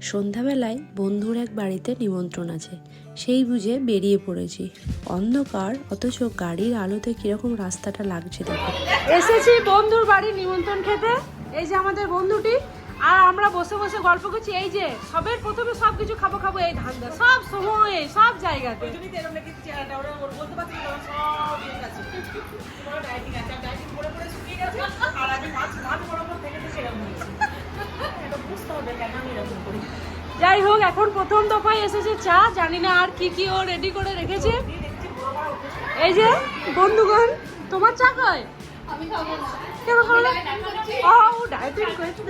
সন্ধ্যাবেলায় বন্ধুর এক বাড়িতে নিমন্ত্রণ আছে। সেই বুঝে বেরিয়ে পড়েছি। অন্ধকার অথচ গাড়ির আলোতে কীরকম রাস্তাটা লাগছে দেখো। এসেছি বন্ধুর বাড়ি নিমন্ত্রণ খেতে। এই যে আমাদের বন্ধুটি। আর আমরা বসে বসে গল্প করছি। এই যে সবের প্রথমে সব কিছু খাব খাব এই ধান্দা। সব সময়ে সব জায়গাতে। যাই এখন প্রথম দফায় এসেছে চা জানি না আর কি কি ও রেডি করে রেখেছে। এই যে বন্ধুগণ তোমার চা কয় কেন খাব না? ও, ও ডায়েটিং করছে।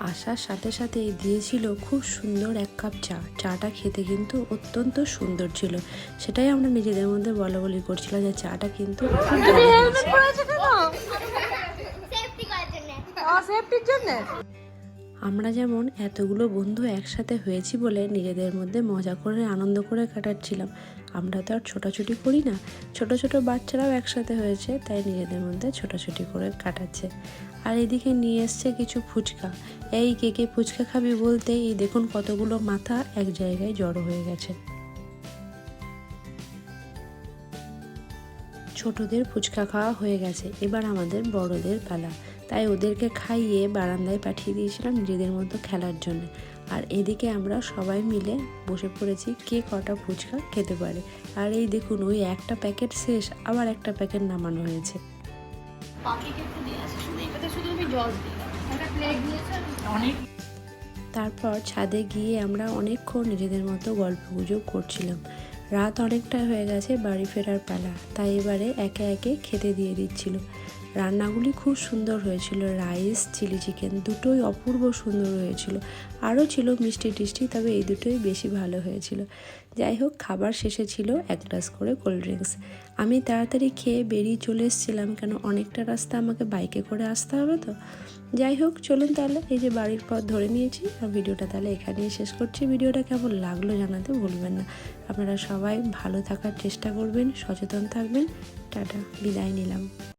আসার সাথে সাথে দিয়েছিল খুব সুন্দর এক কাপ চা। চাটা খেতে কিন্তু অত্যন্ত সুন্দর ছিল। সেটাই আমরা নিজেদের মধ্যে বলা বলি করছিলাম যে চাটা কিন্তু খুব ভালো সেফটির জন্য? আমরা যেমন এতগুলো বন্ধু একসাথে হয়েছি বলে নিজেদের মধ্যে মজা করে, আনন্দ করে কাটাচ্ছিলাম, আমরা তো আর ছোটাছুটি করি না। ছোট ছোট বাচ্চারাও একসাথে হয়েছে, তাই নিজেদের মধ্যে ছোটাছুটি করে কাটাচ্ছে। আর এদিকে নিয়ে এসছে কিছু ফুচকা। এই কে কে ফুচকা খাবি বলতে এই দেখুন কতগুলো মাথা এক জায়গায় জড়ো হয়ে গেছে। ছোটদের ফুচকা খাওয়া হয়ে গেছে, এবার আমাদের বড়দের পালা। তাই ওদেরকে খাইয়ে বারান্দায় পাঠিয়ে দিয়েছিলাম নিজেদের মতো খেলার জন্য। আর এদিকে আমরা সবাই মিলে বসে পড়েছি কে কটা ফুচকা খেতে পারে। আর এই দেখুন ওই একটা প্যাকেট শেষ আবার একটা প্যাকেট নামানো হয়েছে। তারপর ছাদে গিয়ে আমরা অনেকক্ষণ নিজেদের মতো গল্প গুজব করছিলাম। রাত অনেকটা হয়ে গেছে বাড়ি ফেরার পালা তাই এবারে একে একে খেতে দিয়ে দিচ্ছিল। রান্নাগুলি খুব সুন্দর হয়েছিল, রাইস, চিলি চিকেন দুটোই অপূর্ব সুন্দর হয়েছিল। আরও ছিল মিষ্টি টিষ্টি তবে এই দুটোই বেশি ভালো হয়েছিল। যাই হোক, খাবার শেষে ছিল এক গ্লাস করে কোল্ড ড্রিঙ্কস। আমি তাড়াতাড়ি খেয়ে বেরিয়ে চলে এসেছিলাম কেন অনেকটা রাস্তা আমাকে বাইকে করে আসতে হবে তো? যাই হোক, চলুন তাহলে, এই যে বাড়ির পথ ধরে নিয়েছি, আর ভিডিওটা তাহলে এখানেই শেষ করছি। ভিডিওটা কেমন লাগল জানাতে ভুলবেন না। আপনারা সবাই ভালো থাকার চেষ্টা করবেন, সচেতন থাকবেন। টাটা, বিদায় নিলাম।